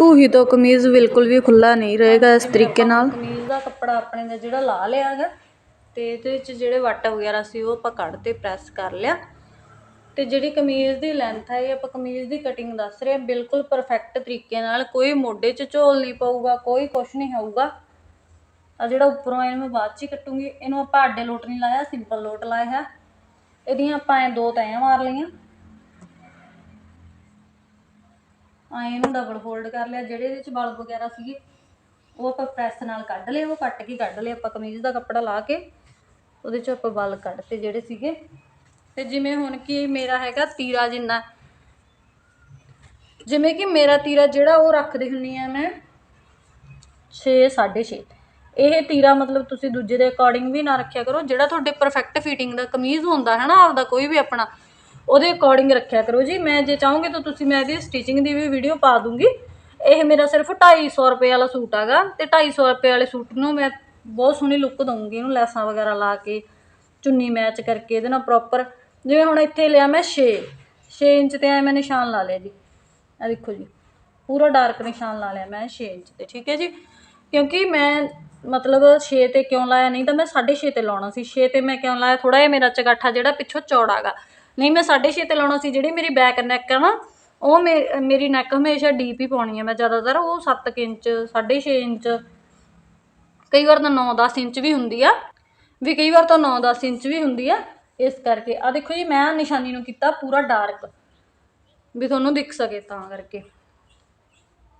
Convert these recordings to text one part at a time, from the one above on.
ਢੂਹੀ ਤੋਂ ਕਮੀਜ਼ ਬਿਲਕੁਲ ਵੀ ਖੁੱਲਾ ਨਹੀਂ ਰਹੇਗਾ ਇਸ ਤਰੀਕੇ ਨਾਲ। ਕਮੀਜ਼ ਦਾ ਕੱਪੜਾ ਆਪਣੇ ਦਾ ਜਿਹੜਾ ਲਾ ਲਿਆ ਹੈਗਾ ਤੇ ਇਹਦੇ ਵਿੱਚ ਜਿਹੜੇ ਵੱਟ ਵਗੈਰਾ ਸੀ ਉਹ ਆਪਾਂ ਕੱਢ ਤੇ ਪ੍ਰੈਸ ਕਰ ਲਿਆ। ਤੇ ਜਿਹੜੀ ਕਮੀਜ਼ ਦੀ ਲੈਂਥ ਹੈ ਇਹ ਆਪਾਂ ਕਮੀਜ਼ ਦੀ ਕਟਿੰਗ ਦੱਸ ਰਹੇ ਹਾਂ। ਬਿਲਕੁਲ ਪਰਫੈਕਟ ਤਰੀਕੇ ਨਾਲ ਕੋਈ ਮੋਢੇ 'ਚ ਝੋਲ ਨਹੀਂ ਪਊਗਾ, ਕੋਈ ਕੁਛ ਨਹੀਂ ਹੋਊਗਾ। ਆ ਜਿਹੜਾ ਉੱਪਰੋਂ ਇਹਨੂੰ ਮੈਂ ਬਾਅਦ 'ਚ ਹੀ ਕੱਟੂੰਗੀ। ਇਹਨੂੰ ਆਪਾਂ ਆਡੇ ਲੋਟ ਨਹੀਂ ਲਾਇਆ ਸਿੰਪਲ ਲੋਟ ਲਾਇਆ। ਹੈ ਇਹਦੀਆਂ ਆਪਾਂ ਐ ਦੋ ਤੈਆਂ ਮਾਰ ਲਈਆਂ। ਆਏ ਇਹਨੂੰ ਡਬਲ ਫੋਲਡ ਕਰ ਲਿਆ, ਜਿਹੜੇ ਇਹਦੇ 'ਚ ਬਲ ਵਗੈਰਾ ਸੀਗੇ, ਉਹ ਆਪਾਂ ਪ੍ਰੈਸ ਨਾਲ ਕੱਢ ਲਏ, ਉਹ ਕੱਟ ਕੇ ਕੱਢ ਲਏ, ਆਪਾਂ ਕਮੀਜ਼ ਦਾ ਕੱਪੜਾ ਲਾ ਕੇ, ਉਹਦੇ 'ਚ ਆਪਾਂ ਬਲ ਕੱਢਤੇ ਜਿਹੜੇ ਸੀਗੇ। ਤੇ ਜਿਵੇਂ ਹੁਣ ਕਿ ਮੇਰਾ ਹੈਗਾ ਤੀਰਾ ਜਿੰਨਾ, ਜਿਵੇਂ ਕਿ ਮੇਰਾ ਤੀਰਾ ਜਿਹੜਾ ਉਹ ਰੱਖਦੀ ਹੁੰਨੀ ਆ ਮੈਂ 6 6.5 ਇਹ ਤੀਰਾ ਮਤਲਬ ਤੁਸੀਂ ਦੂਜੇ ਦੇ ਅਕੋਰਡਿੰਗ ਵੀ ਨਾ ਰੱਖਿਆ ਕਰੋ, ਜਿਹੜਾ ਤੁਹਾਡੇ ਪਰਫੈਕਟ ਫਿਟਿੰਗ ਦਾ ਕਮੀਜ਼ ਹੁੰਦਾ ਹੈ ਨਾ, ਆਪਦਾ ਕੋਈ ਵੀ ਆਪਣਾ ਉਹਦੇ ਅਕੋਰਡਿੰਗ ਰੱਖਿਆ ਕਰੋ ਜੀ। ਮੈਂ ਜੇ ਚਾਹੋਗੇ ਤਾਂ ਤੁਸੀਂ ਮੈਂ ਇਹਦੀ ਸਟਿਚਿੰਗ ਦੀ ਵੀ ਵੀਡੀਓ ਪਾ ਦੂੰਗੀ। ਇਹ ਮੇਰਾ ਸਿਰਫ 250 ਰੁਪਏ ਵਾਲਾ ਸੂਟ ਹੈਗਾ ਤੇ 250 ਰੁਪਏ ਵਾਲੇ ਸੂਟ ਨੂੰ ਮੈਂ ਬਹੁਤ ਸੋਹਣੀ ਲੁੱਕ ਦਊਂਗੀ ਇਹਨੂੰ, ਲੈਸਾਂ ਵਗੈਰਾ ਲਾ ਕੇ, ਚੁੰਨੀ ਮੈਚ ਕਰਕੇ, ਇਹਦੇ ਨਾਲ ਪ੍ਰੋਪਰ ਜਿਵੇਂ ਹੁਣ ਇੱਥੇ ਲਿਆ ਮੈਂ 6 6 ਇੰਚ ਤੇ ਐ ਮੈਂ ਨਿਸ਼ਾਨ ਲਾ ਲਿਆ ਜੀ। ਆ ਦੇਖੋ ਜੀ, ਪੂਰਾ ਡਾਰਕ ਨਿਸ਼ਾਨ ਲਾ ਲਿਆ ਮੈਂ 6 ਇੰਚ ਤੇ, ਠੀਕ ਹੈ ਜੀ? ਕਿਉਂਕਿ ਮੈਂ ਮਤਲਬ 6 ਤੇ ਕਿਉਂ ਲਾਇਆ ਨਹੀਂ ਤਾਂ ਮੈਂ 6.5 ਤੇ ਲਾਉਣਾ ਸੀ। 6 ਤੇ ਮੈਂ ਕਿਉਂ ਲਾਇਆ? ਥੋੜਾ ਜਿਹਾ ਮੇਰਾ ਚਗਾਠਾ ਜਿਹੜਾ ਪਿੱਛੋਂ ਚੌੜਾ ਗਾ ਨਹੀਂ, ਮੈਂ 6.5 ਤੇ ਲਾਉਣਾ ਸੀ, ਜਿਹੜੀ ਮੇਰੀ ਬੈਕ ਨੈਕ ਆ ਨਾ, ਉਹ ਮੇ- ਮੇਰੀ ਨੈਕ ਹਮੇਸ਼ਾ ਡੀਪ ਹੀ ਪਾਉਣੀ ਹੈ ਮੈਂ ਜ਼ਿਆਦਾਤਰ, ਉਹ 7 ਇੰਚ 6.5 ਇੰਚ, ਕਈ ਵਾਰ ਤਾਂ 9-10 ਇੰਚ ਵੀ ਹੁੰਦੀ ਆ, ਵੀ ਕਈ ਵਾਰ ਤਾਂ 9-10 ਇੰਚ ਵੀ ਹੁੰਦੀ ਆ, ਇਸ ਕਰਕੇ ਆ ਦੇਖੋ ਜੀ, ਮੈਂ ਨਿਸ਼ਾਨੀ ਨੂੰ ਕੀਤਾ ਪੂਰਾ ਡਾਰਕ ਵੀ ਤੁਹਾਨੂੰ ਦਿਖ ਸਕੇ ਤਾਂ ਕਰਕੇ।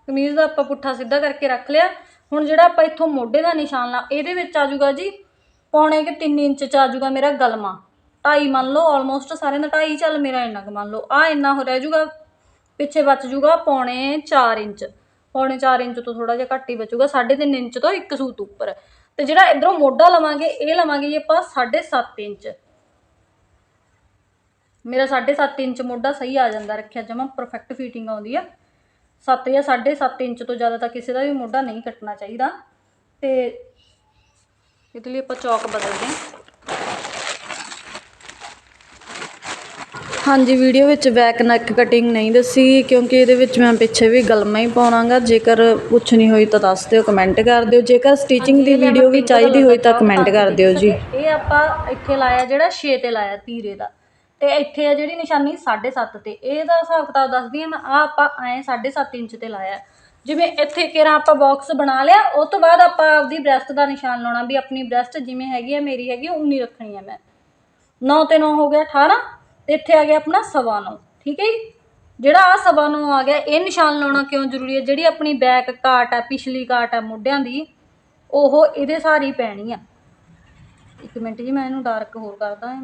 ਕਮੀਜ਼ ਦਾ ਆਪਾਂ ਪੁੱਠਾ ਸਿੱਧਾ ਕਰਕੇ ਰੱਖ ਲਿਆ, ਹੁਣ ਜਿਹੜਾ ਆਪਾਂ ਇੱਥੋਂ ਮੋਢੇ ਦਾ ਨਿਸ਼ਾਨ ਲਾ, ਇਹਦੇ ਵਿੱਚ ਆ ਜਾਊਗਾ ਜੀ, ਪੌਣੇ ਕਿ 3 ਇੰਚ ਚ ਆ ਜਾਊਗਾ ਮੇਰਾ ਗਲਮਾ। ਢਾਈ ਮੰਨ ਲਓ ਆਲਮੋਸਟ ਸਾਰਿਆਂ ਦਾ ਢਾਈ ਚੱਲ ਮੇਰਾ ਇੰਨਾ ਕੁ ਮੰਨ ਲਓ। ਆ ਇੰਨਾ ਹੋ ਰਹਿ ਜੂਗਾ, ਪਿੱਛੇ ਬਚ ਜੂਗਾ ਪੌਣੇ 4 ਇੰਚ। ਪੌਣੇ 4 ਇੰਚ ਤੋਂ ਥੋੜਾ ਜਿਹਾ ਘੱਟ ਹੀ ਬਚੂਗਾ 3.5 ਇੰਚ ਤੋਂ ਇੱਕ ਸੂਤ ਉੱਪਰ। ਤੇ ਜਿਹੜਾ ਇਧਰੋਂ ਮੋਢਾ ਲਵਾਂਗੇ, ਇਹ ਲਵਾਂਗੇ ਜੀ ਆਪਾਂ 7.5 ਇੰਚ। ਮੇਰਾ 7.5 ਇੰਚ ਮੋਢਾ ਸਹੀ ਆ ਜਾਂਦਾ, ਰੱਖਿਆ ਜਮਾ ਪਰਫੈਕਟ ਫਿਟਿੰਗ ਆਉਂਦੀ ਆ। 7 ਜਾਂ 7.5 ਇੰਚ ਤੋਂ ਜ਼ਿਆਦਾ ਤਾਂ ਕਿਸੇ ਦਾ ਵੀ ਮੋਢਾ ਨਹੀਂ ਕੱਟਣਾ ਚਾਹੀਦਾ। ਤੇ ਇਹਦੇ ਲਈ ਆਪਾਂ ਚੌਕ ਬਦਲਦੇ ਹਾਂ। ਹਾਂਜੀ ਵੀਡੀਓ ਵਿੱਚ ਬੈਕ ਨੈਕ ਕਟਿੰਗ ਨਹੀਂ ਦੱਸੀ ਕਿਉਂਕਿ ਇਹਦੇ ਵਿੱਚ ਮੈਂ ਪਿੱਛੇ ਵੀ ਗਲਮਾ ਹੀ ਪਾਉਣਾਗਾ। ਜੇਕਰ ਪੁੱਛਣੀ ਹੋਈ ਤਾਂ ਦੱਸ ਦਿਓ ਕਮੈਂਟ ਕਰ ਦਿਓ। ਜੇਕਰ ਸਟਿਚਿੰਗ ਦੀ ਵੀਡੀਓ ਵੀ ਚਾਹੀਦੀ ਹੋਈ ਤਾਂ ਕਮੈਂਟ ਕਰ ਦਿਓ ਜੀ। ਇਹ ਆਪਾਂ ਇੱਥੇ ਲਾਇਆ ਜਿਹੜਾ 6 ਤੇ ਲਾਇਆ ਤੀਰੇ ਦਾ। ਤੇ ਇੱਥੇ ਆ ਜਿਹੜੀ ਨਿਸ਼ਾਨੀ 7.5 ਤੇ। ਇਹਦਾ ਹਿਸਾਬ ਕਿਤਾਬ ਦੱਸਦੀ ਆ ਮੈਂ ਆ ਆਪਾਂ ਐ 7.5 ਇੰਚ ਤੇ ਲਾਇਆ। ਜਿਵੇਂ ਇੱਥੇ ਕਿਹੜਾ ਆਪਾਂ ਬਾਕਸ ਬਣਾ ਲਿਆ ਉਹ ਤੋਂ ਬਾਅਦ ਆਪਾਂ ਆਪਦੀ ਬ੍ਰੈਸਟ ਦਾ ਨਿਸ਼ਾਨ ਲਾਉਣਾ ਵੀ ਆਪਣੀ ਬ੍ਰੈਸਟ ਜਿਵੇਂ ਹੈਗੀ ਆ ਮੇਰੀ ਹੈਗੀ ਉਨੀ ਰੱਖਣੀ ਆ ਮੈਂ। 9 ਤੇ 9 ਹੋ ਗਿਆ 18 ਤੇ ਇੱਥੇ ਆ ਗਿਆ ਆਪਣਾ ਸਵਾ 9 ਠੀਕ ਹੈ ਜੀ? ਜਿਹੜਾ ਆ ਸਵਾ 9 ਆ ਗਿਆ, ਇਹ ਨਿਸ਼ਾਨ ਲਾਉਣਾ ਕਿਉਂ ਜ਼ਰੂਰੀ ਹੈ? ਜਿਹੜੀ ਆਪਣੀ ਬੈਕ ਕਾਟ ਆ, ਪਿਛਲੀ ਕਾਟ ਆ ਮੋਢਿਆਂ ਦੀ, ਉਹ ਇਹਦੇ ਸਾਰੀ ਪੈਣੀ ਆ। ਇੱਕ ਮਿੰਟ ਜੀ, ਮੈਂ ਇਹਨੂੰ ਡਾਰਕ ਹੋਰ ਕਰਦਾ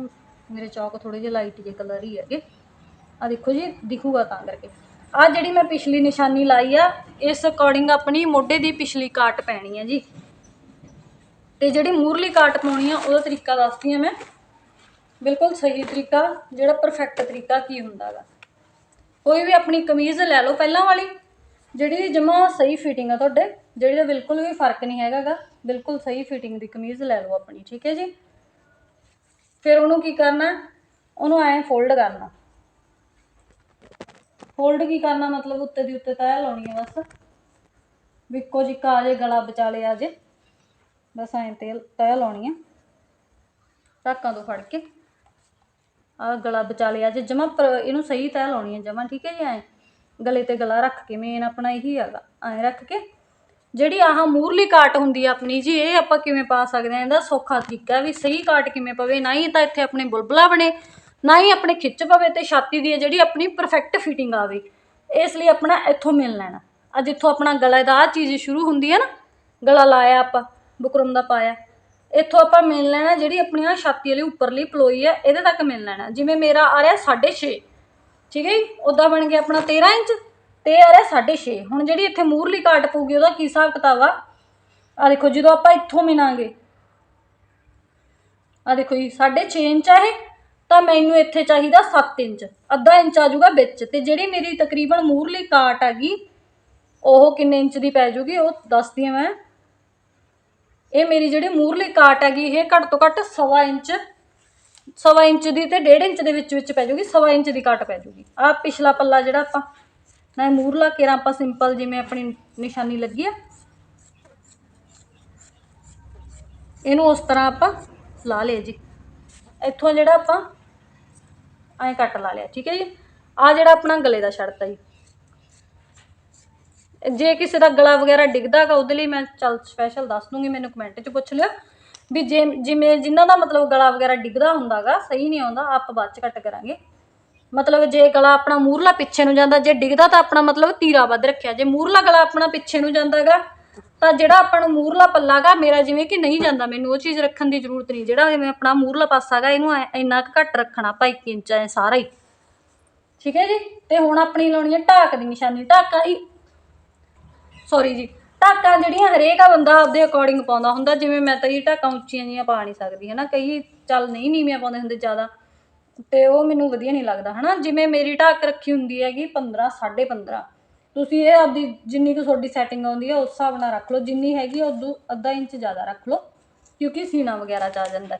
ਮੇਰੇ ਚੌਕ ਥੋੜੇ ਜਿਹੇ ਲਾਈਟ ਜਿਹੇ ਕਲਰ ਹੀ ਹੈਗੇ। ਆ ਦੇਖੋ ਜੀ, ਦਿਖੂਗਾ ਤਾਂ ਕਰਕੇ। ਆ ਜਿਹੜੀ ਮੈਂ ਪਿਛਲੀ ਨਿਸ਼ਾਨੀ ਲਾਈ ਆ, ਇਸ ਅਕੋਰਡਿੰਗ ਆਪਣੀ ਮੋਢੇ ਦੀ ਪਿਛਲੀ ਕਾਟ ਪੈਣੀ ਹੈ ਜੀ। ਤੇ ਜਿਹੜੀ ਮੂਰਲੀ ਕਾਟ ਪਾਉਣੀ ਆ, ਉਹਦਾ ਤਰੀਕਾ ਦੱਸਦੀ ਆ ਮੈਂ। ਬਿਲਕੁਲ ਸਹੀ ਤਰੀਕਾ, ਜਿਹੜਾ ਪਰਫੈਕਟ ਤਰੀਕਾ ਕੀ ਹੁੰਦਾ ਗਾ। ਕੋਈ ਵੀ ਆਪਣੀ ਕਮੀਜ਼ ਲੈ ਲਓ ਪਹਿਲਾਂ ਵਾਲੀ, ਜਿਹੜੀ ਜਮਾ ਸਹੀ ਫਿਟਿੰਗ ਆ ਤੁਹਾਡੇ, ਜਿਹੜੀ ਦਾ ਬਿਲਕੁਲ ਵੀ ਫ਼ਰਕ ਨਹੀਂ ਹੈਗਾ ਗਾ, ਬਿਲਕੁਲ ਸਹੀ ਫਿਟਿੰਗ ਦੀ ਕਮੀਜ਼ ਲੈ ਲਓ ਆਪਣੀ, ਠੀਕ ਹੈ ਜੀ? ਫਿਰ ਉਹਨੂੰ ਕੀ ਕਰਨਾ, ਉਹਨੂੰ ਐਂ ਫੋਲਡ ਕਰਨਾ। ਫੋਲਡ ਕੀ ਕਰਨਾ, ਮਤਲਬ ਉੱਤੇ ਦੀ ਉੱਤੇ ਤਹਿ ਲਾਉਣੀ ਹੈ ਬਸ। ਵੀ ਇੱਕੋ ਜਿਹਾ ਜੇ, ਗਲਾ ਵਿਚਾਲੇ ਆ ਜੇ। ਬਸ ਐਂ ਤੇ ਤੈਅ ਲਾਉਣੀ ਹੈ ਧਾਕਾਂ ਤੋਂ ਫੜ ਕੇ। ਆ ਗਲਾ ਵਿਚਾਲੇ ਆ ਜੇ ਜਮਾ ਇਹਨੂੰ ਸਹੀ ਤਹਿ ਲਾਉਣੀ ਹੈ ਜਮਾ, ਠੀਕ ਹੈ ਜੀ, ਐਂ। ਗਲੇ ਤੇ ਗਲਾ ਰੱਖ ਕੇ ਮੇਨ ਆਪਣਾ ਇਹੀ ਹੈਗਾ, ਐਂ ਰੱਖ ਕੇ। ਜਿਹੜੀ ਆਹ ਮੂਰਲੀ ਕਾਟ ਹੁੰਦੀ ਆ ਆਪਣੀ ਜੀ, ਇਹ ਆਪਾਂ ਕਿਵੇਂ ਪਾ ਸਕਦੇ ਆ? ਇਹਦਾ ਸੌਖਾ ਤਰੀਕਾ ਵੀ ਸਹੀ ਕਾਟ ਕਿਵੇਂ ਪਵੇ, ਨਾ ਹੀ ਤਾਂ ਇੱਥੇ ਆਪਣੇ ਬੁਲਬੁਲਾ ਬਣੇ, ਨਾ ਹੀ ਆਪਣੇ ਖਿੱਚ ਪਵੇ ਤੇ ਛਾਤੀ ਦੀ ਹੈ ਜਿਹੜੀ ਆਪਣੀ ਪਰਫੈਕਟ ਫਿਟਿੰਗ ਆਵੇ। ਇਸ ਲਈ ਆਪਣਾ ਇੱਥੋਂ ਮਿਲ ਲੈਣਾ। ਆ ਜਿੱਥੋਂ ਆਪਣਾ ਗਲਾ ਦਾ ਆ ਚੀਜ਼ ਸ਼ੁਰੂ ਹੁੰਦੀ ਹੈ ਨਾ, ਗਲਾ ਲਾਇਆ ਆਪਾਂ, ਬੁਕਰਮ ਦਾ ਪਾਇਆ। ਇੱਥੋਂ ਆਪਾਂ ਮਿਲ ਲੈਣਾ ਜਿਹੜੀ ਆਪਣੀ ਆ ਛਾਤੀ ਵਾਲੀ ਉੱਪਰਲੀ ਪਲੋਈ ਹੈ ਇਹਦੇ ਤੱਕ ਮਿਲ ਲੈਣਾ। ਜਿਵੇਂ ਮੇਰਾ ਆ ਰਿਹਾ 6.5 ਠੀਕ ਹੈ ਜੀ? ਉੱਦਾਂ ਬਣ ਗਿਆ ਆਪਣਾ 13 ਇੰਚ ਤੇ ਇਹ ਆ ਰਿਹਾ 6.5 ਹੁਣ ਜਿਹੜੀ ਇੱਥੇ ਮੂਰਲੀ ਕਾਟ ਪਊਗੀ, ਉਹਦਾ ਕੀ ਹਿਸਾਬ ਕਿਤਾਬ ਆ? ਆ ਦੇਖੋ, ਜਦੋਂ ਆਪਾਂ ਇੱਥੋਂ ਮਿਲਾਂਗੇ ਆ ਦੇਖੋ ਜੀ 6.5 ਇੰਚ ਆ ਇਹ, ਤਾਂ ਮੈਨੂੰ ਇੱਥੇ ਚਾਹੀਦਾ 7 ਇੰਚ। ਅੱਧਾ ਇੰਚ ਆ ਜਾਊਗਾ ਵਿੱਚ। ਤੇ ਜਿਹੜੀ ਮੇਰੀ ਤਕਰੀਬਨ ਮੂਰਲੀ ਕਾਟ ਹੈਗੀ, ਉਹ ਕਿੰਨੇ ਇੰਚ ਦੀ ਪੈ ਜੂਗੀ ਉਹ ਦੱਸਦੀ ਹਾਂ ਮੈਂ। ਇਹ ਮੇਰੀ ਜਿਹੜੀ ਮੂਰਲੀ ਕਾਟ ਹੈਗੀ, ਇਹ ਘੱਟ ਤੋਂ ਘੱਟ ਸਵਾ ਇੰਚ ਸਵਾ ਇੰਚ ਦੀ ਤੇ ਡੇਢ ਇੰਚ ਦੇ ਵਿੱਚ ਵਿੱਚ ਪੈ ਜੂਗੀ, ਸਵਾ ਇੰਚ ਦੀ ਕਾਟ ਪੈ ਜੂਗੀ। ਆ ਪਿਛਲਾ ਪੱਲਾ ਜਿਹੜਾ ਆਪਾਂ, ਨਾ ਮੂਰਲਾ ਕੇਰਾ ਆਪਾਂ ਸਿੰਪਲ ਜਿਵੇਂ ਆਪਣੀ ਨਿਸ਼ਾਨੀ ਲੱਗੀ ਆ। ਇਹਨੂੰ ਉਸ ਤਰ੍ਹਾਂ ਆਪਾਂ ਲਾ ਲਿਆ ਜੀ। ਇੱਥੋਂ ਜਿਹੜਾ ਆਪਾਂ ਐਂ ਕੱਟ ਲਾ ਲਿਆ, ਠੀਕ ਹੈ ਜੀ? ਆ ਜਿਹੜਾ ਆਪਣਾ ਗਲੇ ਦਾ ਸ਼ਰਤ ਹੈ ਜੀ। ਜੇ ਕਿਸੇ ਦਾ ਗਲਾ ਵਗੈਰਾ ਡਿੱਗਦਾ ਗਾ ਉਹਦੇ ਲਈ ਮੈਂ ਚੱਲ ਸਪੈਸ਼ਲ ਦੱਸ ਦੂੰਗੀ, ਮੈਨੂੰ ਕਮੈਂਟ 'ਚ ਪੁੱਛ ਲਿਓ। ਵੀ ਜੇ ਜਿਵੇਂ ਜਿਨ੍ਹਾਂ ਦਾ ਮਤਲਬ ਗਲਾ ਵਗੈਰਾ ਡਿੱਗਦਾ ਹੁੰਦਾਗਾ ਸਹੀ ਨਹੀਂ ਆਉਂਦਾ, ਆਪਾਂ ਬਾਅਦ 'ਚ ਕੱਟ ਕਰਾਂਗੇ। ਮਤਲਬ ਜੇ ਗਲਾ ਆਪਣਾ ਮੂਰਲਾ ਪਿੱਛੇ ਨੂੰ ਜਾਂਦਾ, ਜੇ ਡਿੱਗਦਾ ਤਾਂ ਆਪਣਾ ਮਤਲਬ ਤੀਰਾ ਵੱਧ ਰੱਖਿਆ। ਜੇ ਮੂਰਲਾ ਗਲਾ ਆਪਣਾ ਪਿੱਛੇ ਨੂੰ ਜਾਂਦਾਗਾ ਤਾਂ ਜਿਹੜਾ ਆਪਾਂ ਨੂੰ ਮੂਰਲਾ ਪੱਲਾਗਾ ਮੇਰਾ ਜਿਵੇਂ ਕਿ ਨਹੀਂ ਜਾਂਦਾ, ਮੈਨੂੰ ਉਹ ਚੀਜ਼ ਰੱਖਣ ਦੀ ਜ਼ਰੂਰਤ ਨਹੀਂ। ਜਿਹੜਾ ਜਿਵੇਂ ਆਪਣਾ ਮੂਰਲਾ ਪਾਸਾਗਾ ਇਹਨੂੰ ਐ- ਇੰਨਾ ਕੁ ਘੱਟ ਰੱਖਣਾ, ਭਾਈ 1 ਇੰਚ ਐ ਸਾਰਾ ਹੀ। ਠੀਕ ਹੈ ਜੀ? ਤੇ ਹੁਣ ਆਪਣੀ ਲਾਉਣੀ ਹੈ ਢਾਕ ਦੀ ਨਿਸ਼ਾਨੀ। ਢਾਕਾ ਹੀ ਸੌਰੀ ਜੀ। ਢਾਕਾਂ ਜਿਹੜੀਆਂ ਹਰੇਕ ਆ ਬੰਦਾ ਆਪਦੇ ਅਕੋਰਡਿੰਗ ਪਾਉਂਦਾ ਹੁੰਦਾ, ਜਿਵੇਂ ਮੈਂ ਤਾਂ ਇਹ ਢਾਕਾਂ ਉੱਚੀਆਂ ਜੀਆਂ ਪਾ ਨਹੀਂ ਸਕਦੀ, ਹਨਾ? ਕਈ ਚੱਲ ਨਹੀਂ ਨੀਵੀਆਂ ਪਾਉਂਦੇ ਹੁੰਦੇ ਜ਼ਿਆਦਾ। ਤੇ ਉਹ ਮੈਨੂੰ ਵਧੀਆ ਨਹੀਂ ਲੱਗਦਾ, ਹਨਾ? ਜਿਵੇਂ ਮੇਰੀ ਢਾਕ ਰੱਖੀ ਹੁੰਦੀ ਹੈਗੀ 15 15.5 ਤੁਸੀਂ ਇਹ ਆਪਦੀ ਜਿੰਨੀ ਕੁ ਤੁਹਾਡੀ ਸੈਟਿੰਗ ਆਉਂਦੀ ਹੈ ਉਸ ਹਿਸਾਬ ਨਾਲ ਰੱਖ ਲਓ। ਜਿੰਨੀ ਹੈਗੀ ਉਦੋਂ ਅੱਧਾ ਇੰਚ ਜ਼ਿਆਦਾ ਰੱਖ ਲਓ, ਕਿਉਂਕਿ ਸੀਨਾ ਵਗੈਰਾ ਚ ਆ ਜਾਂਦਾ।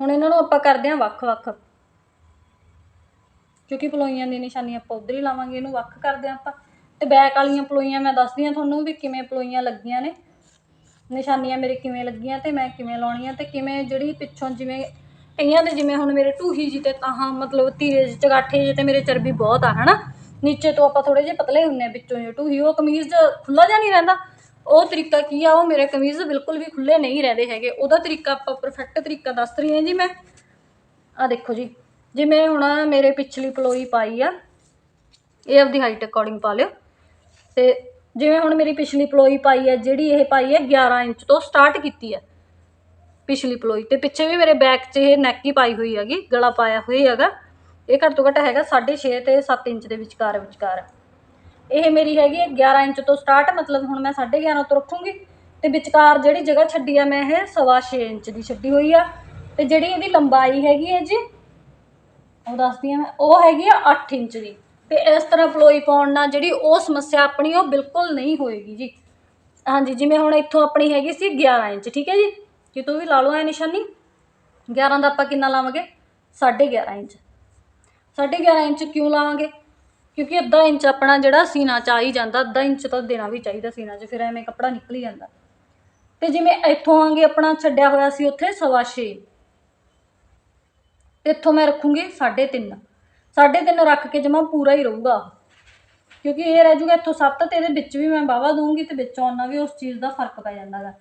ਹੁਣ ਇਹਨਾਂ ਨੂੰ ਆਪਾਂ ਕਰਦੇ ਹਾਂ ਵੱਖ-ਵੱਖ ਕਿਉਂਕਿ ਪਲੋਈਆਂ ਦੀ ਨਿਸ਼ਾਨੀ ਆਪਾਂ ਉਧਰ ਹੀ ਲਾਵਾਂਗੇ, ਇਹਨੂੰ ਵੱਖ ਕਰਦੇ ਹਾਂ ਆਪਾਂ। ਤੇ ਬੈਕ ਵਾਲੀਆਂ ਪਲੋਈਆਂ ਮੈਂ ਦੱਸਦੀ ਹਾਂ ਤੁਹਾਨੂੰ ਵੀ ਕਿਵੇਂ ਪਲੋਈਆਂ ਲੱਗੀਆਂ ਨੇ। ਨਿਸ਼ਾਨੀਆਂ ਮੇਰੇ ਕਿਵੇਂ ਲੱਗੀਆਂ ਤੇ ਮੈਂ ਕਿਵੇਂ ਲਾਉਣੀਆਂ ਤੇ ਕਿਵੇਂ ਜਿਹੜੀ ਪਿੱਛੋਂ ਜਿਵੇਂ ਕਈਆਂ ਦੇ ਜਿਵੇਂ ਹੁਣ ਮੇਰੇ ਢੂਹੀ ਜੀ ਤੇ ਤਾਹਾਂ ਮਤਲਬ ਤੀਰੇ ਜਿਹੇ ਚਗਾਠੇ ਜਿਹੇ ਤੇ ਮੇਰੇ ਚਰਬੀ ਬਹੁਤ ਆ, ਹਨਾ? ਨੀਚੇ ਤੋਂ ਆਪਾਂ ਥੋੜੇ ਜਿਹੇ ਪਤਲੇ ਹੁੰਨੇ ਆ ਵਿੱਚੋਂ ਜੇ ਢੂਹੀ, ਉਹ ਕਮੀਜ਼ ਖੁੱਲਾ ਜਾਂ ਨਹੀਂ ਰਹਿੰਦਾ। ਉਹ ਤਰੀਕਾ ਕੀ ਆ, ਉਹ ਮੇਰੇ ਕਮੀਜ਼ ਬਿਲਕੁਲ ਵੀ ਖੁੱਲੇ ਨਹੀਂ ਰਹਿੰਦੇ ਹੈਗੇ। ਉਹਦਾ ਤਰੀਕਾ ਆਪਾਂ ਪਰਫੈਕਟ ਤਰੀਕਾ ਦੱਸ ਰਹੀ ਹਾਂ ਜੀ ਮੈਂ। ਆ ਦੇਖੋ ਜੀ, ਜਿਵੇਂ ਹੁਣ ਮੇਰੇ ਪਿਛਲੀ ਪਲੋਈ ਪਾਈ ਆ, ਇਹ ਆਪਦੀ ਹਾਈਟ ਅਕੋਰਡਿੰਗ ਪਾ ਲਿਓ। ਅਤੇ ਜਿਵੇਂ ਹੁਣ ਮੇਰੀ ਪਿਛਲੀ ਪਲੋਈ ਪਾਈ ਹੈ, ਜਿਹੜੀ ਇਹ ਪਾਈ ਹੈ 11 ਇੰਚ ਤੋਂ ਸਟਾਰਟ ਕੀਤੀ ਹੈ। ਪਿਛਲੀ ਪਲੋਈ ਅਤੇ ਪਿੱਛੇ ਵੀ ਮੇਰੇ ਬੈਕ 'ਚ ਇਹ ਨੈਕ ਹੀ ਪਾਈ ਹੋਈ ਹੈਗੀ, ਗਲਾ ਪਾਇਆ ਹੋਈ ਹੈਗਾ। ਇਹ ਘੱਟ ਤੋਂ ਘੱਟ ਹੈਗਾ ਸਾਢੇ ਛੇ ਅਤੇ ਸੱਤ ਇੰਚ ਦੇ ਵਿਚਕਾਰ ਵਿਚਕਾਰ। ਇਹ ਮੇਰੀ ਹੈਗੀ ਹੈ 11 ਇੰਚ ਤੋਂ ਸਟਾਰਟ ਮਤਲਬ ਹੁਣ ਮੈਂ 11.5 ਤੋਂ ਰੱਖੂੰਗੀ। ਅਤੇ ਵਿਚਕਾਰ ਜਿਹੜੀ ਜਗ੍ਹਾ ਛੱਡੀ ਆ, ਮੈਂ ਇਹ ਸਵਾ ਛੇ ਇੰਚ ਦੀ ਛੱਡੀ ਹੋਈ ਆ। ਅਤੇ ਜਿਹੜੀ ਇਹਦੀ ਲੰਬਾਈ ਹੈਗੀ ਹੈ ਜੀ, ਉਹ ਦੱਸਦੀ ਆ ਮੈਂ, ਉਹ ਹੈਗੀ ਆ 8 ਇੰਚ ਦੀ। ਤੇ ਇਸ ਤਰ੍ਹਾਂ ਪਲੋਈ ਪਾਉਣ ਨਾਲ ਜਿਹੜੀ ਉਹ ਸਮੱਸਿਆ ਆਪਣੀ ਉਹ ਬਿਲਕੁਲ ਨਹੀਂ ਹੋਏਗੀ ਜੀ। ਹਾਂਜੀ, ਜਿਵੇਂ ਹੁਣ ਇੱਥੋਂ ਆਪਣੀ ਹੈਗੀ ਸੀ 11 ਇੰਚ, ਠੀਕ ਹੈ ਜੀ? ਕਿਤੋਂ ਵੀ ਲਾ ਲਓ ਐ ਨਿਸ਼ਾਨੀ। 11 ਦਾ ਆਪਾਂ ਕਿੰਨਾ ਲਾਵਾਂਗੇ? 11.5 ਇੰਚ। 11.5 ਇੰਚ ਕਿਉਂ ਲਾਵਾਂਗੇ? ਕਿਉਂਕਿ ਅੱਧਾ ਇੰਚ ਆਪਣਾ ਜਿਹੜਾ ਸੀਨਾ ਚ ਆ ਹੀ ਜਾਂਦਾ, ਅੱਧਾ ਇੰਚ ਤਾਂ ਦੇਣਾ ਵੀ ਚਾਹੀਦਾ ਸੀਨਾ 'ਚ, ਫਿਰ ਐਵੇਂ ਕੱਪੜਾ ਨਿਕਲ ਹੀ ਜਾਂਦਾ। ਤੇ ਜਿਵੇਂ ਇੱਥੋਂ ਆਂਗੇ ਆਪਣਾ ਛੱਡਿਆ ਹੋਇਆ ਸੀ ਉੱਥੇ ਸਵਾ ਛੇ। ਤੇ ਇੱਥੋਂ ਮੈਂ ਰੱਖੂੰਗੀ 3.5 3.5 ਰੱਖ ਕੇ ਜਮਾ ਪੂਰਾ ਹੀ ਰਹੂਗਾ। ਕਿਉਂਕਿ ਇਹ ਰਹਿ ਜੂਗਾ ਇੱਥੋਂ 7 ਤੇ ਇਹਦੇ ਵਿੱਚ ਵੀ ਮੈਂ ਬਾਵਾ ਦੂੰਗੀ ਤੇ ਵਿੱਚੋਂ ਆਉਣਾ ਵੀ ਉਸ ਚੀਜ਼ ਦਾ ਫ਼ਰਕ ਪੈ ਜਾਂਦਾ ਗਾ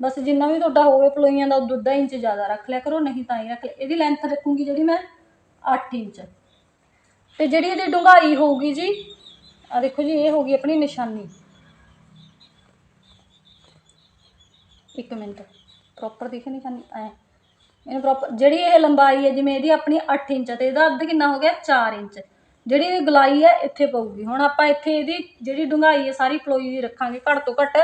ਬਸ ਜਿੰਨਾ ਵੀ ਤੁਹਾਡਾ ਹੋਵੇ ਪਲੋਈਆਂ ਦਾ ਉਦੋਂ ਅੱਧਾ ਇੰਚ ਜ਼ਿਆਦਾ ਰੱਖ ਲਿਆ ਕਰੋ, ਨਹੀਂ ਤਾਂ ਹੀ ਰੱਖ ਲਿਆ। ਇਹਦੀ ਲੈਂਥ ਰੱਖੂੰਗੀ ਜਿਹੜੀ ਮੈਂ 8 ਇੰਚ। ਤੇ ਜਿਹੜੀ ਇਹਦੀ ਡੂੰਘਾਈ ਹੋਊਗੀ ਜੀ ਆ ਦੇਖੋ ਜੀ, ਇਹ ਹੋਗੀ ਆਪਣੀ ਨਿਸ਼ਾਨੀ। ਇੱਕ ਮਿੰਟ ਪ੍ਰੋਪਰ ਦਿਖੇ ਨਿਸ਼ਾਨੀ? ਐ। ਇਹਨੂੰ ਪ੍ਰੋਪਰ ਜਿਹੜੀ ਇਹ ਲੰਬਾਈ ਹੈ, ਜਿਵੇਂ ਇਹਦੀ ਆਪਣੀ 8 ਇੰਚ ਆ ਤੇ ਇਹਦਾ ਅੱਧ ਕਿੰਨਾ ਹੋ ਗਿਆ? 4 ਇੰਚ। ਜਿਹੜੀ ਇਹ ਗਲਾਈ ਹੈ, ਇੱਥੇ ਪਊਗੀ। ਹੁਣ ਆਪਾਂ ਇੱਥੇ ਇਹਦੀ ਜਿਹੜੀ ਡੂੰਘਾਈ ਹੈ, ਸਾਰੀ ਪਲੋਈ ਦੀ ਰੱਖਾਂਗੇ, ਘੱਟ ਤੋਂ ਘੱਟ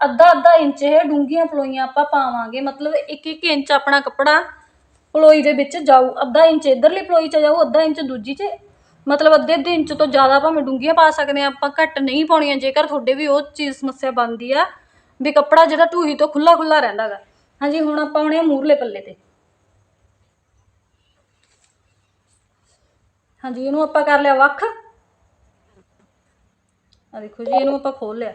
ਅੱਧਾ ਅੱਧਾ ਇੰਚ। ਇਹ ਡੂੰਘੀਆਂ ਪਲੋਈਆਂ ਆਪਾਂ ਪਾਵਾਂਗੇ। ਮਤਲਬ ਇੱਕ ਇੱਕ ਇੰਚ ਆਪਣਾ ਕੱਪੜਾ ਪਲੋਈ ਦੇ ਵਿੱਚ ਜਾਊ। ਅੱਧਾ ਇੰਚ ਇਧਰਲੀ ਪਲੋਈ 'ਚ ਜਾਊ, ਅੱਧਾ ਇੰਚ ਦੂਜੀ 'ਚ। ਮਤਲਬ ਅੱਧੇ ਅੱਧੇ ਇੰਚ ਤੋਂ ਜ਼ਿਆਦਾ ਭਾਵੇਂ ਡੂੰਘੀਆਂ ਪਾ ਸਕਦੇ ਆ ਆਪਾਂ ਘੱਟ ਨਹੀਂ ਪਾਉਣੀਆਂ। ਜੇਕਰ ਤੁਹਾਡੇ ਵੀ ਉਹ ਚੀਜ਼ ਸਮੱਸਿਆ ਬਣਦੀ ਆ, ਵੀ ਕੱਪੜਾ ਜਿਹੜਾ ਢੂਹੀ ਤੋਂ ਖੁੱਲਾ ਖੁੱਲਾ ਰਹਿੰਦਾ ਗਾ ਹਾਂਜੀ, ਹੁਣ ਆਪਾਂ ਆਉਣੇ ਆ ਮੂਰਲੇ ਪੱਲੇ ਤੇ। ਹਾਂਜੀ, ਇਹਨੂੰ ਆਪਾਂ ਕਰ ਲਿਆ ਵੱਖ। ਆ ਦੇਖੋ ਜੀ, ਇਹਨੂੰ ਆਪਾਂ ਖੋਲ ਲਿਆ।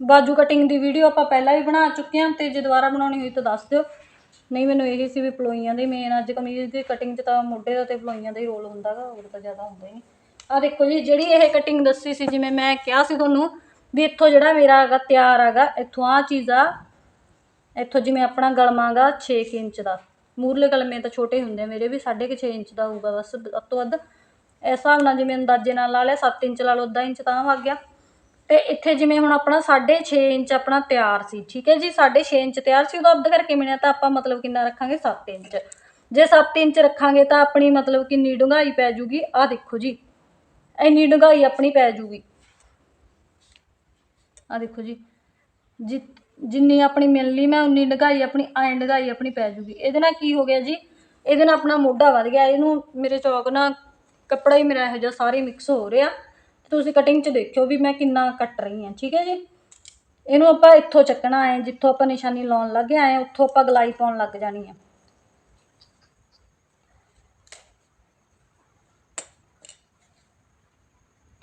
ਬਾਜੂ ਕਟਿੰਗ ਦੀ ਵੀਡੀਓ ਆਪਾਂ ਪਹਿਲਾਂ ਵੀ ਬਣਾ ਚੁੱਕੇ ਹਾਂ ਤੇ ਜੇ ਦੁਬਾਰਾ ਬਣਾਉਣੀ ਹੋਈ ਤਾਂ ਦੱਸ ਦਿਓ। ਨਹੀਂ, ਮੈਨੂੰ ਇਹ ਸੀ ਵੀ ਪਲੋਈਆਂ ਦੇ ਮੇਨ ਅੱਜ ਕਮੀਜ਼ ਦੀ ਕਟਿੰਗ 'ਚ ਤਾਂ ਮੋਢੇ ਦਾ ਤੇ ਪਲੋਈਆਂ ਦਾ ਹੀ ਰੋਲ ਹੁੰਦਾਗਾ ਹੋਰ ਤਾਂ ਜ਼ਿਆਦਾ ਹੁੰਦਾ ਹੀ ਨਹੀਂ। ਆ ਦੇਖੋ ਜੀ, ਜਿਹੜੀ ਇਹ ਕਟਿੰਗ ਦੱਸੀ ਸੀ, ਜਿਵੇਂ ਮੈਂ ਕਿਹਾ ਸੀ ਤੁਹਾਨੂੰ ਵੀ ਇੱਥੋਂ ਜਿਹੜਾ ਮੇਰਾ ਹੈਗਾ ਤਿਆਰ ਹੈਗਾ, ਇੱਥੋਂ ਆਹ ਚੀਜ਼ ਆ, ਇੱਥੋਂ ਜਿਵੇਂ ਆਪਣਾ ਗਲਮਾਂਗਾ 6 ਕੁ ਇੰਚ ਦਾ। ਮੂਰਲੇ ਗਲਮੇ ਤਾਂ ਛੋਟੇ ਹੁੰਦੇ ਆ ਮੇਰੇ, ਵੀ 6.5 ਇੰਚ ਦਾ ਹੋਊਗਾ ਬਸ, ਵੱਧ ਤੋਂ ਵੱਧ। ਇਸ ਹਿਸਾਬ ਨਾਲ ਜਿਵੇਂ ਅੰਦਾਜ਼ੇ ਨਾਲ ਲਾ ਲਿਆ 7 ਇੰਚ ਲਾ ਲਓ, ਅੱਧਾ ਇੰਚ ਤਾਂ ਵਗ ਗਿਆ। ਤੇ ਇੱਥੇ ਜਿਵੇਂ ਹੁਣ ਆਪਣਾ 6.5 ਇੰਚ ਆਪਣਾ ਤਿਆਰ ਸੀ, ਠੀਕ ਹੈ ਜੀ? 6.5 ਇੰਚ ਤਿਆਰ ਸੀ, ਉਹਦਾ ਅੱਧ ਕਰਕੇ ਮਿਲਿਆ ਤਾਂ ਆਪਾਂ ਮਤਲਬ ਕਿੰਨਾ ਰੱਖਾਂਗੇ? 7 ਇੰਚ। ਜੇ 7 ਇੰਚ ਰੱਖਾਂਗੇ ਤਾਂ ਆਪਣੀ ਮਤਲਬ ਕਿੰਨੀ ਡੂੰਘਾਈ ਪੈ ਜੂਗੀ? ਆਹ ਦੇਖੋ ਜੀ, ਇੰਨੀ ਡੂੰਘਾਈ ਆਪਣੀ ਪੈ ਜੂਗੀ। ਆ ਦੇਖੋ ਜੀ। ਜਿ, ਜਿੰਨੀ ਆਪਣੀ ਮਿਲਣੀ ਮੈਂ ਉਨੀ ਡੂੰਘਾਈ ਆਪਣੀ, ਐਂ ਡੂੰਘਾਈ ਆਪਣੀ ਪੈ ਜੂਗੀ। ਇਹਦੇ ਨਾਲ ਕੀ ਹੋ ਗਿਆ ਜੀ? ਇਹਦੇ ਨਾਲ ਆਪਣਾ ਮੋਢਾ ਵੱਧ ਗਿਆ। ਇਹਨੂੰ ਮੇਰੇ ਚੌਕ ਨਾਲ ਕੱਪੜਾ ਹੀ ਮੇਰਾ ਇਹੋ ਜਿਹਾ ਸਾਰੇ ਮਿਕਸ ਹੋ ਰਿਹਾ। ਤੇ ਤੁਸੀਂ ਕਟਿੰਗ 'ਚ ਦੇਖਿਓ ਵੀ ਮੈਂ ਕਿੰਨਾ ਕੱਟ ਰਹੀ ਹਾਂ, ਠੀਕ ਹੈ ਜੀ? ਇਹਨੂੰ ਆਪਾਂ ਇੱਥੋਂ ਚੱਕਣਾ ਹੈ ਜਿੱਥੋਂ ਆਪਾਂ ਨਿਸ਼ਾਨੀ ਲਾਉਣ ਲੱਗੇ ਆਏ ਉੱਥੋਂ ਆਪਾਂ ਗਲਾਈ ਪਾਉਣ ਲੱਗ ਜਾਣੀ ਹੈ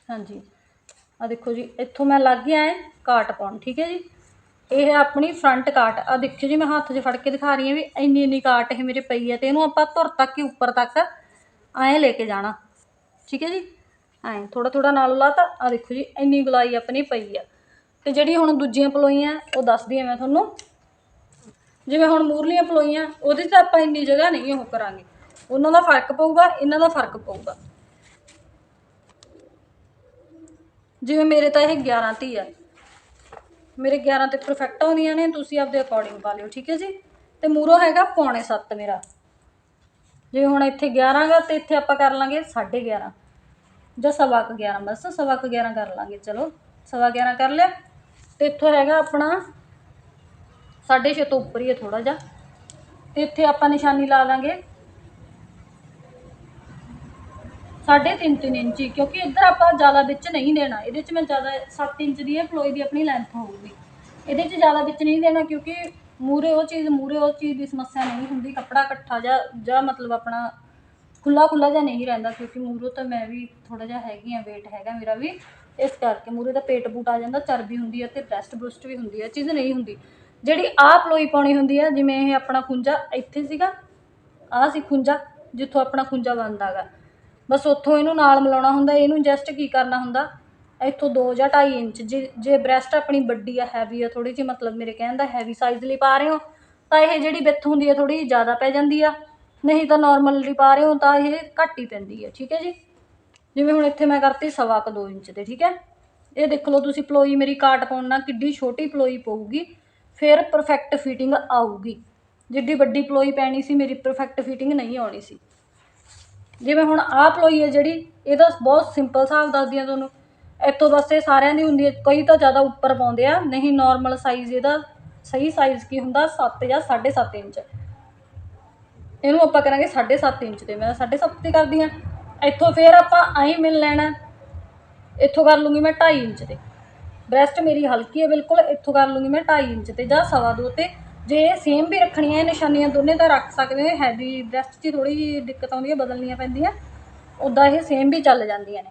ਹਾਂਜੀ। ਆ ਦੇਖੋ ਜੀ, ਇੱਥੋਂ ਮੈਂ ਲੱਗ ਗਿਆ ਹੈ ਕਾਟ ਪਾਉਣ, ਠੀਕ ਹੈ ਜੀ? ਇਹ ਹੈ ਆਪਣੀ ਫਰੰਟ ਕਾਟ ਆ ਦੇਖਿਓ ਜੀ ਮੈਂ ਹੱਥ 'ਚ ਫੜ ਕੇ ਦਿਖਾ ਰਹੀ ਹਾਂ ਵੀ ਇੰਨੀ ਇੰਨੀ ਕਾਟ ਇਹ ਮੇਰੇ ਪਈ ਹੈ ਤੇ ਇਹਨੂੰ ਆਪਾਂ ਧੁਰ ਤੱਕ ਹੀ ਉੱਪਰ ਤੱਕ ਐਂ ਲੈ ਕੇ ਜਾਣਾ, ਠੀਕ ਹੈ ਜੀ? ਐਂ ਥੋੜਾ ਥੋੜਾ ਨਾਲ ਲਾਤਾ ਆ ਦੇਖੋ ਜੀ, ਇੰਨੀ ਗੁਲਾਈ ਆਪਣੀ ਪਈ ਆ। ਤੇ ਜਿਹੜੀ ਹੁਣ ਦੂਜੀਆਂ ਪਲੋਈਆਂ, ਉਹ ਦੱਸਦੀ ਆ ਮੈਂ ਤੁਹਾਨੂੰ। ਜਿਵੇਂ ਹੁਣ ਮੂਰਲੀਆਂ ਪਲੋਈਆਂ, ਉਹਦੇ 'ਚ ਆਪਾਂ ਇੰਨੀ ਜਗ੍ਹਾ ਨਹੀਂ ਉਹ ਕਰਾਂਗੇ। ਉਹਨਾਂ ਦਾ ਫ਼ਰਕ ਪਊਗਾ, ਇਹਨਾਂ ਦਾ ਫ਼ਰਕ ਪਊਗਾ। ਜਿਵੇਂ ਮੇਰੇ ਤਾਂ ਇਹ 11 ਧੀ ਆ। ਮੇਰੇ 11 ਤੇ ਪਰਫੈਕਟ ਆਉਂਦੀਆਂ ਨੇ, ਤੁਸੀਂ ਆਪਦੇ ਅਕੋਰਡਿੰਗ ਪਾ ਲਿਓ, ਠੀਕ ਹੈ ਜੀ? ਤੇ ਮੂਰੋ ਹੈਗਾ ਪੌਣੇ 7 ਮੇਰਾ। ਜੇ ਹੁਣ ਇੱਥੇ 11 ਗਾ, ਤੇ ਇੱਥੇ ਆਪਾਂ ਕਰ ਲਾਂਗੇ 11.5 ਜਾਂ ਸਵਾ ਕੁ 11 ਬਸ, ਸਵਾ ਕੁ 11 ਕਰ ਲਾਂਗੇ, ਚਲੋ। ਸਵਾ 11 ਕਰ ਲਿਆ। ਤੇ ਇੱਥੋਂ ਹੈਗਾ ਆਪਣਾ 6.5 ਤੋਂ ਉੱਪਰ ਹੀ ਹੈ ਥੋੜਾ ਜਿਹਾ। ਤੇ ਇੱਥੇ ਆਪਾਂ ਨਿਸ਼ਾਨੀ ਲਾ ਲਾਂਗੇ। ਸਾਢੇ ਤਿੰਨ ਤਿੰਨ ਇੰਚੀ, ਕਿਉਂਕਿ ਇੱਧਰ ਆਪਾਂ ਜ਼ਿਆਦਾ ਵਿੱਚ ਨਹੀਂ ਦੇਣਾ। ਇਹਦੇ 'ਚ ਮੈਂ ਜ਼ਿਆਦਾ 7 ਇੰਚ ਦੀ ਹੈ ਪਲੋਈ ਦੀ ਆਪਣੀ ਲੈਂਥ ਹੋਊਗੀ। ਇਹਦੇ 'ਚ ਜ਼ਿਆਦਾ ਵਿੱਚ ਨਹੀਂ ਦੇਣਾ, ਕਿਉਂਕਿ ਮੂਰੇ ਉਹ ਚੀਜ਼ ਮੂਰੇ ਉਹ ਚੀਜ਼ ਦੀ ਸਮੱਸਿਆ ਨਹੀਂ ਹੁੰਦੀ। ਕੱਪੜਾ ਇਕੱਠਾ ਜਾਂ ਜਾਂ ਮਤਲਬ ਆਪਣਾ ਖੁੱਲਾ ਖੁੱਲਾ ਜਿਹਾ ਨਹੀਂ ਰਹਿੰਦਾ, ਕਿਉਂਕਿ ਮੂਰੇ ਤਾਂ ਮੈਂ ਵੀ ਥੋੜਾ ਜਿਹਾ ਹੈਗੀ ਆ weight ਹੈਗਾ ਮੇਰਾ ਵੀ। ਇਸ ਕਰਕੇ ਮੂਰੇ ਦਾ ਪੇਟ ਪੂਟ ਆ ਜਾਂਦਾ, ਚਰਬੀ ਹੁੰਦੀ ਹੈ ਤੇ ਬ੍ਰੈਸਟ ਬਰੂਸਟ ਵੀ ਹੁੰਦੀ ਹੈ ਚੀਜ਼ ਨਹੀਂ ਹੁੰਦੀ। ਜਿਹੜੀ ਆਹ ਪਲੋਈ ਪਾਉਣੀ ਹੁੰਦੀ ਹੈ ਜਿਵੇਂ ਇਹ ਆਪਣਾ ਖੁੰਝਾ ਇੱਥੇ ਸੀਗਾ, ਆਹ ਸੀ ਖੁੰਝਾ, ਜਿੱਥੋਂ ਆਪਣਾ ਖੁੰਝਾ ਬਣਦਾ ਗਾ। ਬਸ ਉੱਥੋਂ ਇਹਨੂੰ ਨਾਲ ਮਿਲਾਉਣਾ ਹੁੰਦਾ, ਇਹਨੂੰ ਜਸਟ ਕੀ ਕਰਨਾ ਹੁੰਦਾ? ਇੱਥੋਂ 2 ਜਾਂ 2.5 ਇੰਚ, ਜੇ ਜੇ ਬ੍ਰੈਸਟ ਆਪਣੀ ਵੱਡੀ ਆ ਹੈਵੀ ਆ ਥੋੜੀ ਜਿਹੀ ਮਤਲਬ ਮੇਰੇ ਕਹਿਣ ਦਾ ਹੈਵੀ ਸਾਈਜ਼ ਲਈ ਪਾ ਰਹੇ ਹੋ, ਤਾਂ ਇਹ ਜਿਹੜੀ ਵਿੱਥ ਹੁੰਦੀ ਹੈ ਥੋੜੀ ਜ਼ਿਆਦਾ ਪੈ ਜਾਂਦੀ ਆ। ਨਹੀਂ ਤਾਂ ਨਾਰਮਲ ਲਈ ਪਾ ਰਹੇ ਹੋ, ਤਾਂ ਇਹ ਘੱਟ ਹੀ ਪੈਂਦੀ ਆ, ਠੀਕ ਹੈ ਜੀ? ਜਿਵੇਂ ਹੁਣ ਇੱਥੇ ਮੈਂ ਕਰਤੀ ਸਵਾ ਕੁ 2 ਇੰਚ ਤੇ, ਠੀਕ ਹੈ? ਇਹ ਦੇਖ ਲਓ ਤੁਸੀਂ, ਪਲੋਈ ਮੇਰੀ ਕਾਟ ਪਾਉਣ ਨਾਲ ਕਿੱਡੀ ਛੋਟੀ ਪਲੋਈ ਪਊਗੀ, ਫਿਰ ਪਰਫੈਕਟ ਫਿਟਿੰਗ ਆਊਗੀ। ਜਿੱਡੀ ਵੱਡੀ ਪਲੋਈ ਪੈਣੀ ਸੀ, ਮੇਰੀ ਪਰਫੈਕਟ ਫਿਟਿੰਗ ਨਹੀਂ ਆਉਣੀ ਸੀ। ਜਿਵੇਂ ਹੁਣ ਆਹ ਪਲੋਈ ਹੈ ਜਿਹੜੀ, ਇਹਦਾ ਬਹੁਤ ਸਿੰਪਲ ਹਿਸਾਬ ਦੱਸਦੀ ਹਾਂ ਤੁਹਾਨੂੰ। ਇੱਥੋਂ ਬਸ ਇਹ ਸਾਰਿਆਂ ਦੀ ਹੁੰਦੀ ਹੈ, ਕਈ ਤਾਂ ਜ਼ਿਆਦਾ ਉੱਪਰ ਪਾਉਂਦੇ ਆ, ਨਹੀਂ ਨਾਰਮਲ ਸਾਈਜ਼ ਇਹਦਾ ਸਹੀ ਸਾਈਜ਼ ਕੀ ਹੁੰਦਾ 7 ਜਾਂ 7.5 ਇੰਚ। ਇਹਨੂੰ ਆਪਾਂ ਕਰਾਂਗੇ 7.5 ਇੰਚ ਤੇ, ਮੈਂ 7.5 ਤੇ ਕਰਦੀ ਆ ਇੱਥੋਂ ਫੇਰ ਆਪਾਂ ਐਂ ਮਿਲ ਲੈਣਾ। ਇੱਥੋਂ ਕਰ ਲੂੰਗੀ ਮੈਂ 2.5 ਇੰਚ ਤੇ। ਬ੍ਰੈਸਟ ਮੇਰੀ ਹਲਕੀ ਹੈ ਬਿਲਕੁਲ, ਇੱਥੋਂ ਕਰ ਲੂੰਗੀ ਮੈਂ 2.5 ਇੰਚ ਤੇ ਜਾਂ ਸਵਾ ਦੋ ਤੇ ਜੇ ਇਹ ਸੇਮ ਵੀ ਰੱਖਣੀਆਂ, ਇਹ ਨਿਸ਼ਾਨੀਆਂ ਦੋਨੇ ਤਾਂ ਰੱਖ ਸਕਦੇ ਹੋ ਹੈਵੀ ਬ੍ਰੈਸਟ 'ਚ ਥੋੜੀ ਜਿਹੀ ਦਿੱਕਤ ਆਉਂਦੀ ਹੈ, ਬਦਲਣੀਆਂ ਪੈਂਦੀਆਂ। ਉੱਦਾਂ ਇਹ ਸੇਮ ਵੀ ਚੱਲ ਜਾਂਦੀਆਂ ਨੇ।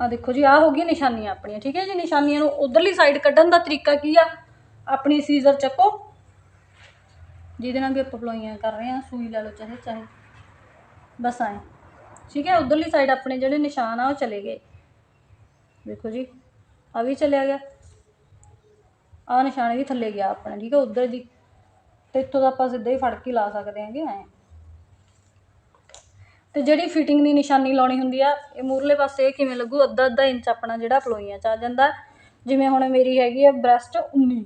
ਆ ਦੇਖੋ ਜੀ ਆ ਹੋ ਗਈ ਨਿਸ਼ਾਨੀਆਂ ਆਪਣੀਆਂ, ਠੀਕ ਹੈ ਜੀ? ਨਿਸ਼ਾਨੀਆਂ ਨੂੰ ਉਧਰਲੀ ਸਾਈਡ ਕੱਢਣ ਦਾ ਤਰੀਕਾ ਕੀ ਆ? ਆਪਣੀ ਸੀਜ਼ਰ ਚੱਕੋ। ਜਿਹਦੇ ਨਾਲ ਵੀ ਆਪਾਂ ਪਲੋਈਆਂ ਕਰ ਰਹੇ ਹਾਂ, ਸੂਈ ਲੈ ਲਓ, ਚਾਹੇ ਚਾਹੇ। ਬਸ ਆਏ ਠੀਕ ਹੈ, ਉਧਰਲੀ ਸਾਈਡ ਆਪਣੇ ਜਿਹੜੇ ਨਿਸ਼ਾਨ ਆ, ਉਹ ਚਲੇ ਗਏ। ਦੇਖੋ ਜੀ। ਆ ਵੀ ਚਲਿਆ ਗਿਆ। ਆ ਨਿਸ਼ਾਨ ਵੀ ਥੱਲੇ ਗਿਆ ਆਪਣਾ, ਠੀਕ ਹੈ ਉਧਰ ਦੀ। ਤੇ ਇੱਥੋਂ ਦਾ ਆਪਾਂ ਸਿੱਧਾ ਹੀ ਫੜ ਕੇ ਲਾ ਸਕਦੇ ਹਾਂਗੇ ਐ ਤੇ ਜਿਹੜੀ ਫਿਟਿੰਗ ਦੀ ਨਿਸ਼ਾਨੀ ਲਾਉਣੀ ਹੁੰਦੀ ਆ, ਇਹ ਮੂਰਲੇ ਪਾਸੇ ਇਹ ਕਿਵੇਂ ਲੱਗੂ? ਅੱਧਾ ਅੱਧਾ ਇੰਚ ਆਪਣਾ ਜਿਹੜਾ ਪਲੋਈਆਂ ਚ ਆ ਜਾਂਦਾ। ਜਿਵੇਂ ਹੁਣ ਮੇਰੀ ਹੈਗੀ ਆ ਬ੍ਰੈਸਟ 19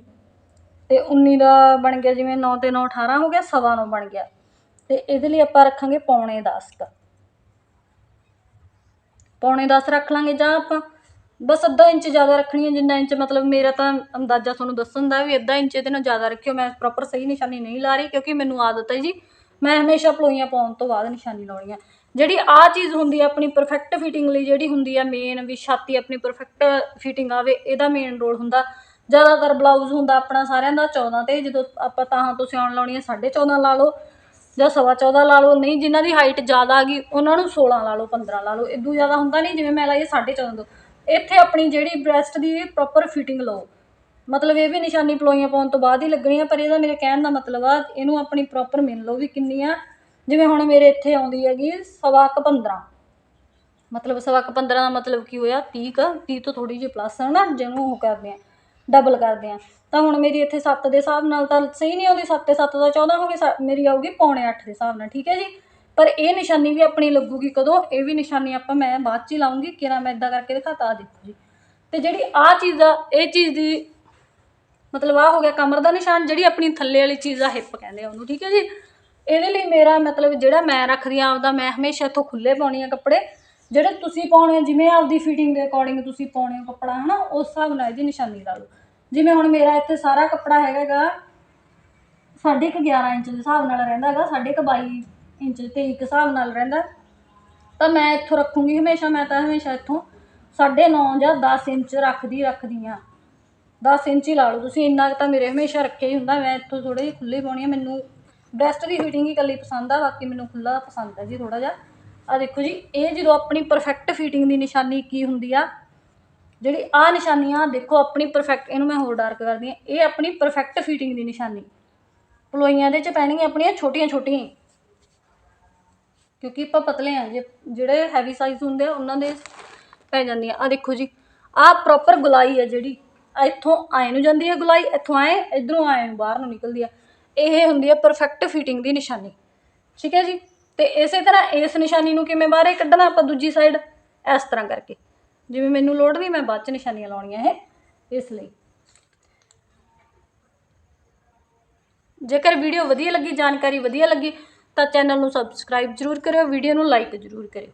ਤੇ 19 ਦਾ ਬਣ ਗਿਆ ਜਿਵੇਂ 9 ਤੇ 9 18 ਹੋ ਗਿਆ ਸਵਾ 9 ਬਣ ਗਿਆ। ਤੇ ਇਹਦੇ ਲਈ ਆਪਾਂ ਰੱਖਾਂਗੇ ਪੌਣੇ 10 ਕ। ਪੌਣੇ 10 ਰੱਖ ਲਾਂਗੇ ਜਾਂ ਆਪਾਂ ਬਸ ਅੱਧਾ ਇੰਚ ਜ਼ਿਆਦਾ ਰੱਖਣੀ ਹੈ ਜਿੰਨਾ ਇੰਚ ਮਤਲਬ ਮੇਰਾ ਤਾਂ ਅੰਦਾਜ਼ਾ ਤੁਹਾਨੂੰ ਦੱਸਣ ਦਾ ਵੀ ਅੱਧਾ ਇੰਚ ਇਹਦੇ ਨਾਲ ਜ਼ਿਆਦਾ ਰੱਖਿਓ, ਮੈਂ ਪ੍ਰੋਪਰ ਸਹੀ ਨਿਸ਼ਾਨੀ ਨਹੀਂ ਲਾ ਰਹੀ ਕਿਉਂਕਿ ਮੈਨੂੰ ਆਦਤ ਹੈ ਜੀ। ਮੈਂ ਹਮੇਸ਼ਾ ਪਲੋਈਆਂ ਪਾਉਣ ਤੋਂ ਬਾਅਦ ਨਿਸ਼ਾਨੀ ਲਾਉਣੀ ਆ। ਜਿਹੜੀ ਆ ਚੀਜ਼ ਹੁੰਦੀ ਆ ਆਪਣੀ ਪਰਫੈਕਟ ਫਿਟਿੰਗ ਲਈ, ਜਿਹੜੀ ਹੁੰਦੀ ਆ ਮੇਨ ਵੀ ਛਾਤੀ ਆਪਣੀ ਪਰਫੈਕਟ ਫਿਟਿੰਗ ਆਵੇ, ਇਹਦਾ ਮੇਨ ਰੋਲ ਹੁੰਦਾ। ਜ਼ਿਆਦਾਤਰ ਬਲਾਊਜ਼ ਹੁੰਦਾ ਆਪਣਾ ਸਾਰਿਆਂ ਦਾ 14 ਤੇ, ਜਦੋਂ ਆਪਾਂ ਤਾਂ ਤੋਂ ਸਿਉਣ ਲਾਉਣੀ ਹੈ 14.5 ਲਾ ਲਓ ਜਾਂ ਸਵਾ 14 ਲਾ ਲਓ, ਨਹੀਂ, ਜਿਨ੍ਹਾਂ ਦੀ ਹਾਈਟ ਜ਼ਿਆਦਾ ਆ ਗਈ, ਉਹਨਾਂ ਨੂੰ 16 ਲਾ ਲਓ 15 ਲਾ ਲਓ ਇਦੋਂ ਜ਼ਿਆਦਾ ਹੁੰਦਾ ਨਹੀਂ, ਜਿਵੇਂ ਮੈਂ ਲਾਈ 14.5 ਤੋਂ। ਇੱਥੇ ਆਪਣੀ ਜਿਹੜੀ ਬ੍ਰੈਸਟ ਦੀ ਪ੍ਰੋਪਰ ਫਿਟਿੰਗ ਲਓ। ਮਤਲਬ ਇਹ ਵੀ ਨਿਸ਼ਾਨੀ ਪਲੋਈਆਂ ਪਾਉਣ ਤੋਂ ਬਾਅਦ ਹੀ ਲੱਗਣੀ ਆ ਪਰ ਇਹਦਾ ਮੇਰੇ ਕਹਿਣ ਦਾ ਮਤਲਬ ਆ, ਇਹਨੂੰ ਆਪਣੀ ਪ੍ਰੋਪਰ ਮਿਲ ਲਓ ਵੀ ਕਿੰਨੀ ਆ ਜਿਵੇਂ ਹੁਣ ਮੇਰੇ ਇੱਥੇ ਆਉਂਦੀ ਹੈਗੀ ਸਵਾ ਕੁ 15 ਮਤਲਬ ਸਵਾ ਕੁ 15 ਦਾ ਮਤਲਬ ਕੀ ਹੋਇਆ 30 ਕ 30 ਤੋਂ ਥੋੜੀ ਜਿਹੀ ਪਲੱਸ ਹੈ ਨਾ ਜਿਹਨੂੰ ਉਹ ਕਰਦੇ ਆ ਡਬਲ ਕਰਦੇ ਆ। ਤਾਂ ਹੁਣ ਮੇਰੀ ਇੱਥੇ 7 ਦੇ ਹਿਸਾਬ ਨਾਲ ਤਾਂ ਸਹੀ ਨਹੀਂ ਆਉਂਦੀ 7 ਤੇ 7 ਦਾ 14 ਹੋ ਗਏ ਸਾ- ਮੇਰੀ ਆਊਗੀ ਪੌਣੇ 8 ਦੇ ਹਿਸਾਬ ਨਾਲ, ਠੀਕ ਹੈ ਜੀ? ਪਰ ਇਹ ਨਿਸ਼ਾਨੀ ਵੀ ਆਪਣੀ ਲੱਗੂਗੀ ਕਦੋਂ? ਇਹ ਵੀ ਨਿਸ਼ਾਨੀ ਆਪਾਂ ਮੈਂ ਬਾਅਦ ਚ ਹੀ ਲਾਉਂਗੀ ਕਿਰਾ ਮੈਂ ਇਦਾਂ ਕਰਕੇ ਦਿਖਾਤਾ ਆਹ ਦੇਖੋ ਜੀ। ਤੇ ਜਿਹੜੀ ਆ ਚੀਜ਼ ਆ ਇਹ ਚੀਜ਼ ਦੀ ਮਤਲਬ ਆ ਹੋ ਗਿਆ ਕਮਰ ਦਾ ਨਿਸ਼ਾਨ ਜਿਹੜੀ ਆਪਣੀ ਥੱਲੇ ਵਾਲੀ ਚੀਜ਼ ਆ ਹਿੱਪ ਕਹਿੰਦੇ ਆ ਉਹਨੂੰ ਠੀਕ ਹੈ ਜੀ? ਇਹਦੇ ਲਈ ਮੇਰਾ ਮਤਲਬ ਜਿਹੜਾ ਮੈਂ ਰੱਖਦੀ ਆ ਆਪਦਾ ਮੈਂ ਹਮੇਸ਼ਾ ਇੱਥੋਂ ਖੁੱਲੇ ਪਾਉਣੀ ਆ ਕੱਪੜੇ। ਜਿਹੜੇ ਤੁਸੀਂ ਪਾਉਣੇ ਆ, ਜਿਵੇਂ ਆਪਦੀ ਫਿਟਿੰਗ ਦੇ ਅਕੋਰਡਿੰਗ ਤੁਸੀਂ ਪਾਉਣੇ ਹੋ ਕੱਪੜਾ ਹਨਾ? ਉਸ ਹਿਸਾਬ ਨਾਲ ਇਹਦੀ ਨਿਸ਼ਾਨੀ ਲਾ ਲਓ। ਜਿਵੇਂ ਹੁਣ ਮੇਰਾ ਇੱਥੇ ਸਾਰਾ ਕੱਪੜਾ ਹੈਗਾਗਾ ਸਾਢੇ ਕੁ 11 ਇੰਚ ਦੇ ਹਿਸਾਬ ਨਾਲ ਰਹਿੰਦਾ ਹੈਗਾ ਸਾਢੇ ਕੁ 22 ਇੰਚ ਤੇ ਇੱਕ ਹਿਸਾਬ ਨਾਲ ਰਹਿੰਦਾ। ਤਾਂ ਮੈਂ ਇੱਥੋਂ ਰੱਖੂੰਗੀ ਹਮੇਸ਼ਾ, ਮੈਂ ਤਾਂ ਹਮੇਸ਼ਾ ਇੱਥੋਂ 9.5 ਜਾਂ 10 ਇੰਚ ਰੱਖਦੀ ਰੱਖਦੀ ਆ 10 ਇੰਚ ਹੀ ਲਾ ਲਓ ਤੁਸੀਂ, ਇੰਨਾ ਕੁ ਤਾਂ ਮੇਰੇ ਹਮੇਸ਼ਾ ਰੱਖਿਆ ਹੀ ਹੁੰਦਾ। ਮੈਂ ਇੱਥੋਂ ਥੋੜੇ ਜਿਹੀ ਖੁੱਲੇ ਪਾਉਣੀ ਆ। ਮੈਨੂੰ ਬ੍ਰੈਸਟ ਦੀ ਫਿਟਿੰਗ ਹੀ ਇਕੱਲੀ ਪਸੰਦ ਆ, ਬਾਕੀ ਮੈਨੂੰ ਖੁੱਲਾ ਪਸੰਦ ਆ ਜੀ ਥੋੜਾ ਜਿਹਾ। ਆ ਦੇਖੋ ਜੀ, ਇਹ ਜਦੋਂ ਆਪਣੀ ਪਰਫੈਕਟ ਫਿਟਿੰਗ ਦੀ ਨਿਸ਼ਾਨੀ ਕੀ ਹੁੰਦੀ ਆ, ਜਿਹੜੀ ਆ ਨਿਸ਼ਾਨੀਆਂ ਦੇਖੋ ਆਪਣੀ ਪਰਫੈਕਟ ਇਹਨੂੰ ਮੈਂ ਹੋਰ ਡਾਰਕ ਕਰਦੀ ਆ ਇਹ ਆਪਣੀ ਪਰਫੈਕਟ ਫਿਟਿੰਗ ਦੀ ਨਿਸ਼ਾਨੀ। ਪਲੋਈਆਂ ਦੇ ਚ ਪੈਣਗੀਆਂ ਆਪਣੀਆਂ ਛੋਟੀਆਂ ਛੋਟੀਆਂ ਕਿਉਂਕਿ ਆਪਾਂ ਪਤਲੇ ਆ, ਜੇ ਜਿਹੜੇ ਹੈਵੀ ਸਾਈਜ਼ ਹੁੰਦੇ ਆ, ਉਹਨਾਂ ਦੇ ਪੈ ਜਾਂਦੀਆਂ। ਆ ਦੇਖੋ ਜੀ ਆ ਪ੍ਰੋਪਰ ਗੁਲਾਈ ਹੈ ਜਿਹੜੀ। ਇੱਥੋਂ ਆਏ ਨੂੰ ਜਾਂਦੀ ਹੈ ਗੁਲਾਈ, ਇੱਥੋਂ ਆਏ, ਇਧਰੋਂ ਆਏ ਨੂੰ, ਬਾਹਰ ਨੂੰ ਨਿਕਲਦੀ ਆ। ਇਹ ਹੁੰਦੀ ਹੈ ਪਰਫੈਕਟ ਫਿਟਿੰਗ ਦੀ ਨਿਸ਼ਾਨੀ। ਠੀਕ ਹੈ ਜੀ? ਤੇ ਇਸੇ ਤਰ੍ਹਾਂ ਇਸ ਨਿਸ਼ਾਨੀ ਨੂੰ ਕਿਵੇਂ ਬਾਹਰੇ ਕੱਢਣਾ ਆਪਾਂ ਦੂਜੀ ਸਾਈਡ ਇਸ ਤਰ੍ਹਾਂ ਕਰਕੇ। ਜਿਵੇਂ ਮੈਨੂੰ ਲੋੜ ਨਹੀਂ, ਮੈਂ ਬਾਅਦ ਚ ਨਿਸ਼ਾਨੀਆਂ ਲਾਉਣੀਆਂ ਇਹ, ਇਸ ਲਈ। ਜੇਕਰ ਵੀਡੀਓ ਵਧੀਆ ਲੱਗੀ, ਜਾਣਕਾਰੀ ਵਧੀਆ ਲੱਗੀ ਤਾਂ ਚੈਨਲ ਨੂੰ ਸਬਸਕ੍ਰਾਈਬ ਜ਼ਰੂਰ ਕਰਿਓ ਵੀਡੀਓ ਨੂੰ ਲਾਈਕ ਜ਼ਰੂਰ ਕਰਿਓ।